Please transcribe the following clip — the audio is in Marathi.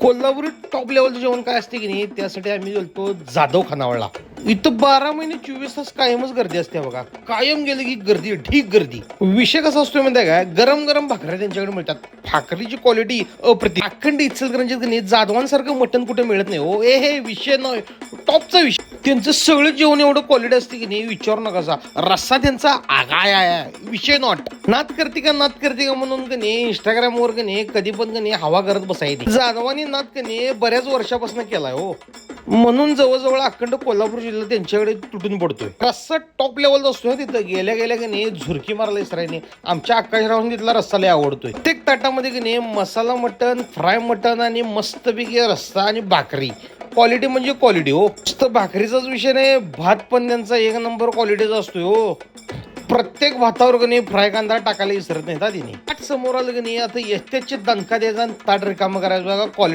कोल्हापुरी टॉप लेवलचं जेवण काय असते की नाही त्यासाठी आम्ही गेलतो जाधव खानावळला. इथं बारा महिने चोवीस तास कायमच गर्दी असते बघा. कायम गेलं की गर्दी ठीक गर्दी. विषय कसा असतोय म्हणते काय गरम गरम भाकऱ्या त्यांच्याकडे मिळतात. भाकरीची क्वालिटी अप्रति अखंड इचलकरंजीत की नाही जाधवांसारखं मटण कुठे मिळत नाही हो. ए हे विषय नाही. टॉपचा विषय. त्यांचं सगळं जेवण एवढं क्वालिटी असते की नाही विचारू नका रस्सा त्यांचा आगाय आहे. विषय नॉट नात करते का नात करते का म्हणून का नाही इंस्टाग्रामवर का नाही कधी पण का नाही हवा करत बसायची. जाधवानी नात का नाही बऱ्याच वर्षापासून केलाय हो. म्हणून जवळजवळ अखंड कोल्हापूर जिल्हा त्यांच्याकडे तुटून पडतोय. रस्सा टॉप लेवलचा असतो ना तिथं. गेल्या गेल्या की नाही झुरकी मारला इसरायने आमच्या आकाशरावून तिथला रस्सा लय आवडतोय. प्रत्येक ताटामध्ये की नाही मसाला मटन फ्राय मटन आणि मस्तपैकी रस्सा आणि भाकरी. क्वालिटी म्हणजे क्वालिटी हो. तर भाकरीचाच विषय नाही भात पण त्यांचा एक नंबर क्वालिटीचा असतोय हो. प्रत्येक भातावर का फ्राय कांदा टाकायला विसरत नाही दादीने ताट समोर आलं की आता एसटेचे दणका द्यायचा आणि ताट रिकामं करायचं बघा क्वालिटी